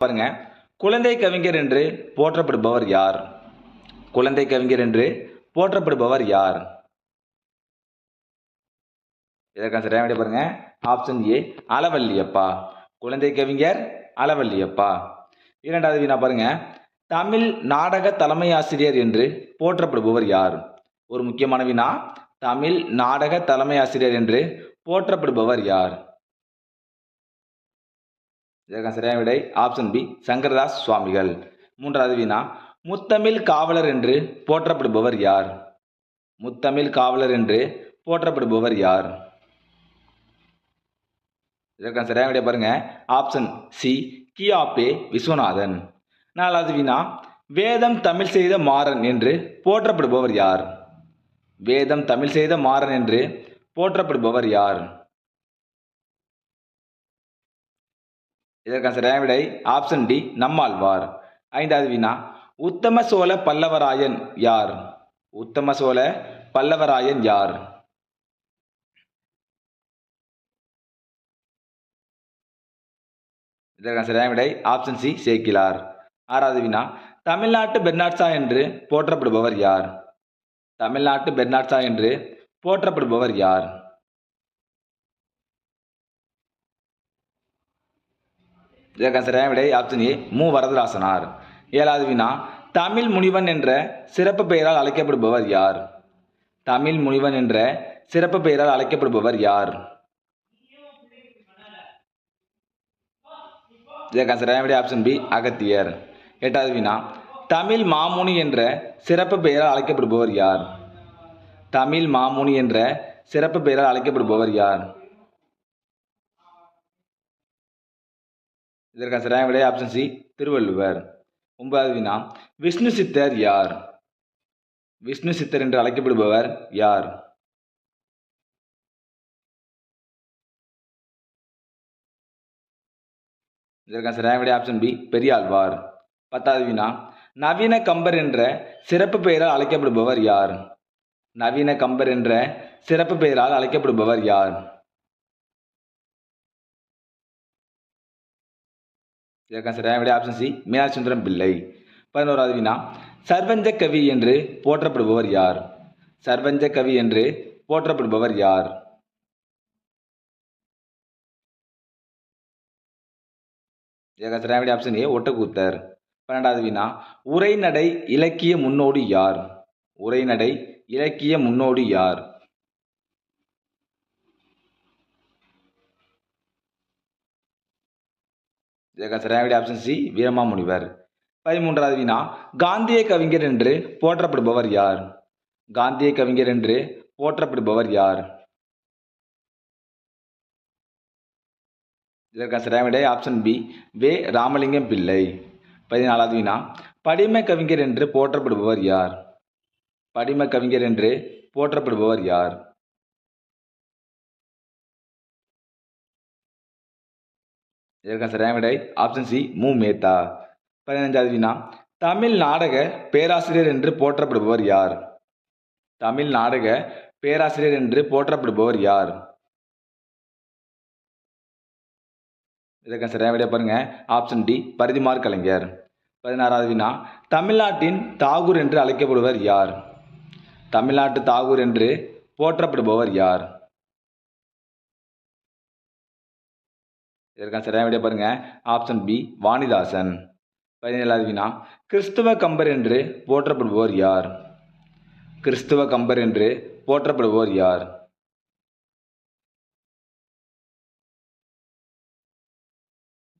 பாருங்க. குழந்தை கவிஞர் என்று போற்றப்படுபவர் யார்? குழந்தை கவிஞர் என்று போற்றப்படுபவர் யார்? இதற்கான சரியான பாருங்க. ஆப்ஷன் ஏ அளவல்லியப்பா குழந்தை கவிஞர் அளவல்லியப்பா இரண்டாவது வினா பாருங்க. தமிழ் நாடக தலைமை ஆசிரியர் என்று போற்றப்படுபவர் யார்? ஒரு முக்கியமான வினா தமிழ் நாடக தலைமை ஆசிரியர் என்று போற்றப்படுபவர் யார்? இதற்கான சரியான விடை ஆப்ஷன் பி சங்கரதாஸ் சுவாமிகள். மூன்றாவது வினா முத்தமிழ் காவலர் என்று போற்றப்படுபவர் யார்? முத்தமிழ் காவலர் என்று போற்றப்படுபவர் யார்? இதற்கான சரியான விடை பாருங்க. ஆப்ஷன் சி கியாபே விஸ்வநாதன். நாலாவது வினா வேதம் தமிழ் செய்த மாறன் என்று போற்றப்படுபவர் யார்? வேதம் தமிழ் செய்த மாறன் என்று போற்றப்படுபவர் யார்? இதற்கான சரியான விடை? Option D Nammalvar. ஐந்தாவது வினா உத்தம சோழ பல்லவராயன் யார்? உத்தம சோழ பல்லவராயன் யார்? இதற்கான சரியான விடை? Option C Sekkilar. ஆறாவது வினா தமிழ்நாட்டு பெர்னாட்சா என்று போற்றப்படுபவர் யார்? தமிழ்நாட்டு பெர்னாட்சா என்று போற்றப்படுபவர் யார்? சரியான விடை ஆப்ஷன் ஏ மு வரதராசனார். ஏழாவது வினா தமிழ் முனிவன் என்ற சிறப்பு பெயரால் அழைக்கப்படுபவர் யார்? தமிழ் முனிவன் என்ற சிறப்பு பெயரால் அழைக்கப்படுபவர் யார்? இதற்கான சரியான விடை ஆப்ஷன் பி அகத்தியர். எட்டாவது வினா தமிழ் மாமுனி என்ற சிறப்பு பெயரால் அழைக்கப்படுபவர் யார்? தமிழ் மாமுனி என்ற சிறப்பு பெயரால் அழைக்கப்படுபவர் யார்? இதற்கான சரியான விடை ஆப்ஷன் சி திருவள்ளுவர். ஒன்பதாவது வினா விஷ்ணு சித்தர் யார்? விஷ்ணு சித்தர் என்று அழைக்கப்படுபவர் யார்? இதற்கான சரியான விடை ஆப்ஷன் பி பெரியாழ்வார். பத்தாவது வினா நவீன கம்பர் என்ற சிறப்பு பெயரால் அழைக்கப்படுபவர் யார்? நவீன கம்பர் என்ற சிறப்பு பெயரால் அழைக்கப்படுபவர் யார்? இதற்கான சரியான விட ஆப்ஷன் சி மீனாட்சுந்தரம் பிள்ளை. பதினோராவது வினா சர்வஞ்ச கவி என்று போற்றப்படுபவர் யார்? சர்வஞ்ச கவி என்று போற்றப்படுபவர் யார்? இதற்கான சரியான விட ஆப்ஷன் ஏ ஒட்டக்கூத்தர். பன்னெண்டாவது வினா உரைநடை இலக்கிய முன்னோடி யார்? உரைநடை இலக்கிய முன்னோடி யார் இதற்கான சரியான ஆப்ஷன் சி வீரமாமுனிவர். பதிமூன்றாவது வினா காந்திய கவிஞர் என்று போற்றப்படுபவர் யார்? காந்திய கவிஞர் என்று போற்றப்படுபவர் யார்? இதற்கான சரியான விடை ஆப்ஷன் பி வே. ராமலிங்கம் பிள்ளை. பதினாலாவது வினா படிம கவிஞர் என்று போற்றப்படுபவர் யார்? படிம கவிஞர் என்று போற்றப்படுபவர் யார்? இதற்கான சரியான விடை ஆப்ஷன் சி மு மேத்தா பதினஞ்சாவது வினா. தமிழ் நாடக பேராசிரியர் என்று போற்றப்படுபவர் யார்? தமிழ் நாடக பேராசிரியர் என்று போற்றப்படுபவர் யார்? இதற்கான சரியான விடை பாருங்க. Option D Parithimar Kalaignar. பதினாறாவது வினா. தமிழ்நாட்டின் தாகூர் என்று அழைக்கப்படுவர் யார்? தமிழ்நாட்டு தாகூர் என்று போற்றப்படுபவர் யார்? இதற்கான சரியான விட பாருங்க. Option B Vanidasan. பதினேழாவது வினா கிறிஸ்துவ கம்பர் என்று போற்றப்படுவோர் யார்? கிறிஸ்துவ கம்பர் என்று போற்றப்படுவோர் யார்?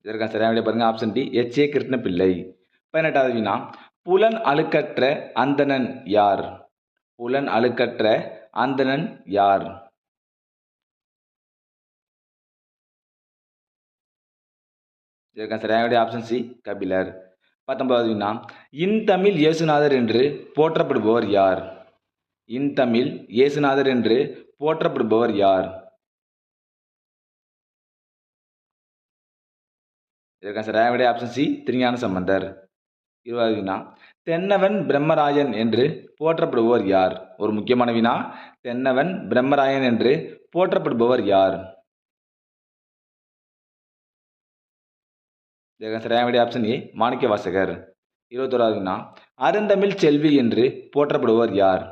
இதற்கான சரியான விட பாருங்க. Option D H A Krishnapillai. பதினெட்டாவது வினா புலன் அழுக்கற்ற அந்தணன் யார்? புலன் அழுக்கற்ற அந்தணன் யார்? இதற்கான சரியான ஆப்ஷன் சி கபிலர் பத்தொன்பதாவது வினா. இன் தமிழ் இயேசுநாதர் என்று போற்றப்படுபவர் யார்? இன் தமிழ் இயேசுநாதர் என்று போற்றப்படுபவர் யார்? இதற்கான சரியான ஆப்ஷன் சி திருஞான சம்பந்தர். இருபதாவது வினா. தென்னவன் பிரம்மராயன் என்று போற்றப்படுபவர் யார்? ஒரு முக்கியமான வினா. தென்னவன் பிரம்மராயன் என்று போற்றப்படுபவர் யார்? சரியான விடை ஆப்ஷன் ஏ மாணிக்க வாசகர் இருபத்தோராவதுன்னா அருந்தமிழ் செல்வி என்று போற்றப்படுவோர் யார்?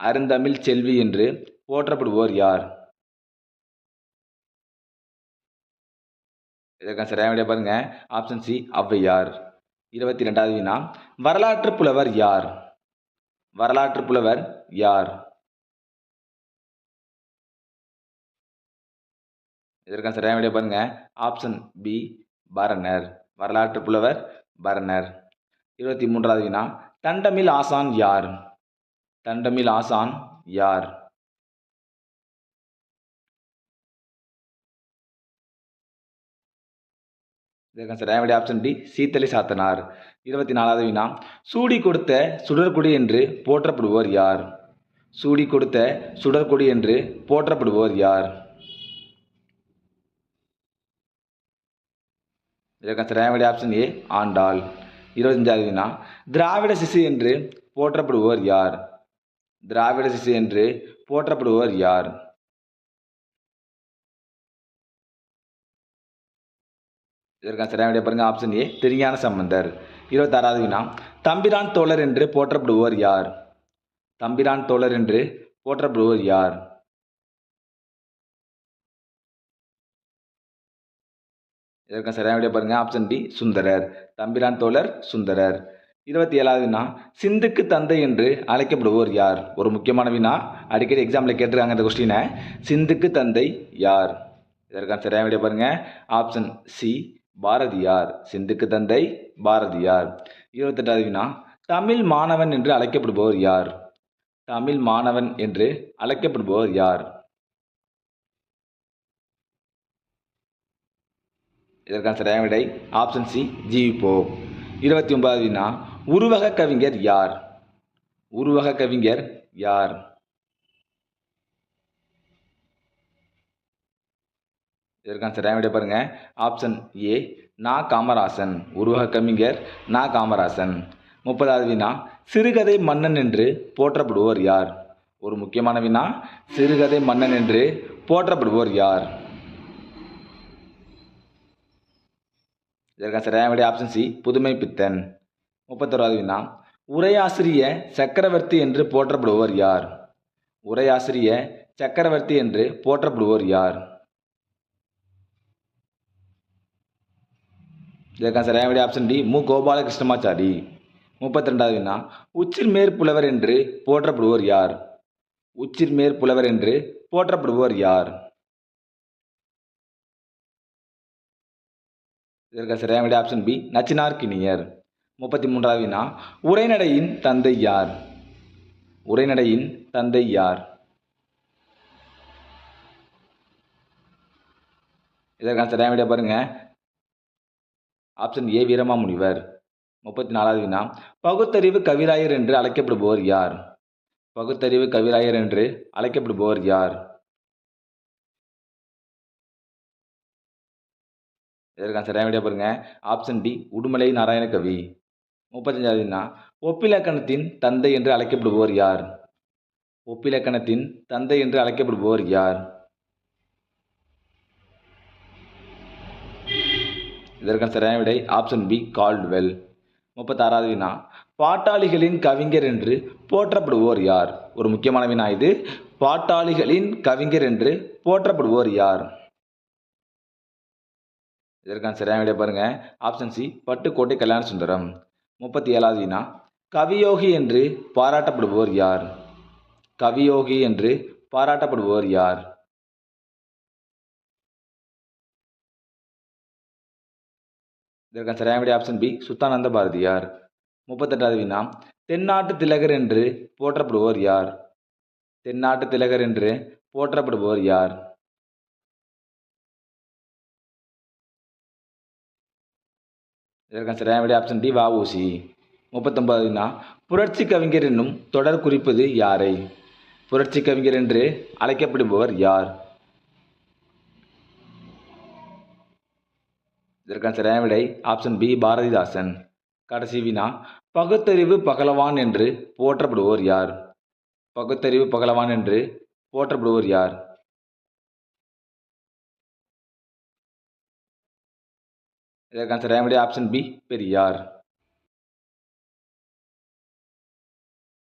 அருந்தமிழ் செல்வி என்று போற்றப்படுவோர் யார்? இதற்கான சரியான விட பாருங்க ஆப்ஷன் சி ஔவையார் இருபத்தி ரெண்டாவது வினா வரலாற்று புலவர் யார்? வரலாற்று புலவர் யார்? இதற்கான சரியான விட பாருங்க ஆப்ஷன் பி பரணர் வரலாற்று புலவர் பரணர். இருபத்தி மூன்றாவது வினா. தண்டமில் ஆசான் யார்? தண்டமில் ஆசான் யார்? இதற்கான சரியான ஆப்ஷன் டி சீத்தலி சாத்தனார். இருபத்தி நாலாவது வினா. சூடி கொடுத்த சுடர்குடி என்று போற்றப்படுவோர் யார்? சூடி கொடுத்த சுடர்குடி என்று போற்றப்படுவோர் யார்? இதற்கான சரியான விடை ஆப்ஷன் ஏ ஆண்டாள். இருபத்தஞ்சாவது வினா. திராவிட சிசு என்று போற்றப்படுவோர் யார்? திராவிட சிசு என்று போற்றப்படுவோர் யார்? இதற்கான சரியான விடை பாருங்க ஆப்ஷன் ஏ திருஞான சம்பந்தர். இருபத்தாறாவது வினா. தம்பிரான் தோழர் என்று போற்றப்படுவோர் யார்? தம்பிரான் தோழர் என்று போற்றப்படுவோர் யார்? இதற்கான சரியான விடைய பாருங்க. Option D Sundarar. தம்பிரான் தோழர் சுந்தரர். இருபத்தி ஏழாவது வினா சிந்துக்கு தந்தை என்று அழைக்கப்படுவோர் யார்? ஒரு முக்கியமான வினா. அடிக்கடி எக்ஸாமில் கேட்டிருக்காங்க இந்த கொஸ்டினை சிந்துக்கு தந்தை யார்? இதற்கான சரியான விடைய பாருங்க. Option C Bharathiyar. சிந்துக்கு தந்தை பாரதியார். இருபத்தெட்டாவது வினா தமிழ் மாணவன் என்று அழைக்கப்படுபவர் யார்? தமிழ் மாணவன் என்று அழைக்கப்படுபவர் யார்? இதற்கான சரியான விடை ஆப்ஷன் சி ஜிவி போப் இருபத்தி ஒன்பதாவது வினா உருவக கவிஞர் யார்? உருவக கவிஞர் யார்? இதற்கான சரியான விடை பாருங்க. ஆப்ஷன் ஏ நா. காமராசன். உருவக கவிஞர் நா. காமராசன். முப்பதாவது வினா சிறுகதை மன்னன் என்று போற்றப்படுவோர் யார்? ஒரு முக்கியமான வினா சிறுகதை மன்னன் என்று போற்றப்படுவோர் யார்? இதற்கான சரியான விடை ஆப்ஷன் சி புதுமை பித்தன். முப்பத்தோராவது வினா உரையாசிரிய சக்கரவர்த்தி என்று போற்றப்படுவோர் யார்? உரையாசிரிய சக்கரவர்த்தி என்று போற்றப்படுவோர் யார்? இதற்கான சரியான ஆப்ஷன் டி மு. கோபாலகிருஷ்ணமாச்சாரி. முப்பத்தி ரெண்டாவது வினா உச்சிர் மேற்புலவர் என்று போற்றப்படுவோர் யார்? உச்சிர் மேற்புலவர் என்று போற்றப்படுவோர் யார்? இதற்கு சரியான விட ஆப்ஷன் பி நச்சினார்கினியர் முப்பத்தி மூன்றாவது வினா. உரைநடையின் தந்தை யார்? உரைநடையின் தந்தை யார்? இதற்கான சரியான விட பாருங்க. Option A Veeramamunivar. முப்பத்தி நாலாவது வினா. பகுத்தறிவு கவிராயர் என்று அழைக்கப்படுபவர் யார்? பகுத்தறிவு கவிராயர் என்று அழைக்கப்படுபவர் யார்? இதற்கான சரியான விடை பாருங்க. ஆப்ஷன் டி உடுமலை நாராயணகவி முப்பத்தஞ்சாவது வினா ஒப்பிலக்கணத்தின் தந்தை என்று அழைக்கப்படுபவர் யார்? ஒப்பிலக்கணத்தின் தந்தை என்று அழைக்கப்படுபவர் யார்? இதற்கான சரியான விடை ஆப்ஷன் பி கால்ட்வெல் முப்பத்தாறாவது வினா பாட்டாளிகளின் கவிஞர் என்று போற்றப்படுவோர் யார்? ஒரு முக்கியமான வினா இது. பாட்டாளிகளின் கவிஞர் என்று போற்றப்படுவோர் யார்? இதற்கான சரியான விட பாருங்க. ஆப்ஷன் சி பட்டுக்கோட்டை கல்யாண சுந்தரம் முப்பத்தி ஏழாவது வினா கவியோகி என்று பாராட்டப்படுபவர் யார்? கவியோகி என்று பாராட்டப்படுபவர் யார்? இதற்கான சரியான விட ஆப்ஷன் பி சுத்தானந்த பாரதியார் முப்பத்தெட்டாவது வினா தென்னாட்டு திலகர் என்று போற்றப்படுவோர் யார்? தென்னாட்டு திலகர் என்று போற்றப்படுபவர் யார்? இதற்கான சரியான விடை ஆப்ஷன் டி வஉசி. முப்பத்தொன்பது வினா புரட்சி கவிஞர் என்னும் தொடர் குறிப்பது யாரை? புரட்சி கவிஞர் என்று அழைக்கப்படுபவர் யார்? இதற்கான சரியான விடை ஆப்ஷன் பி பாரதிதாசன். கடைசி வினா பகுத்தறிவு பகலவான் என்று போற்றப்படுவோர் யார்? பகுத்தறிவு பகலவான் என்று போற்றப்படுவோர் யார்? இதற்கான சரியான விடை ஆப்ஷன் பி பெரியார்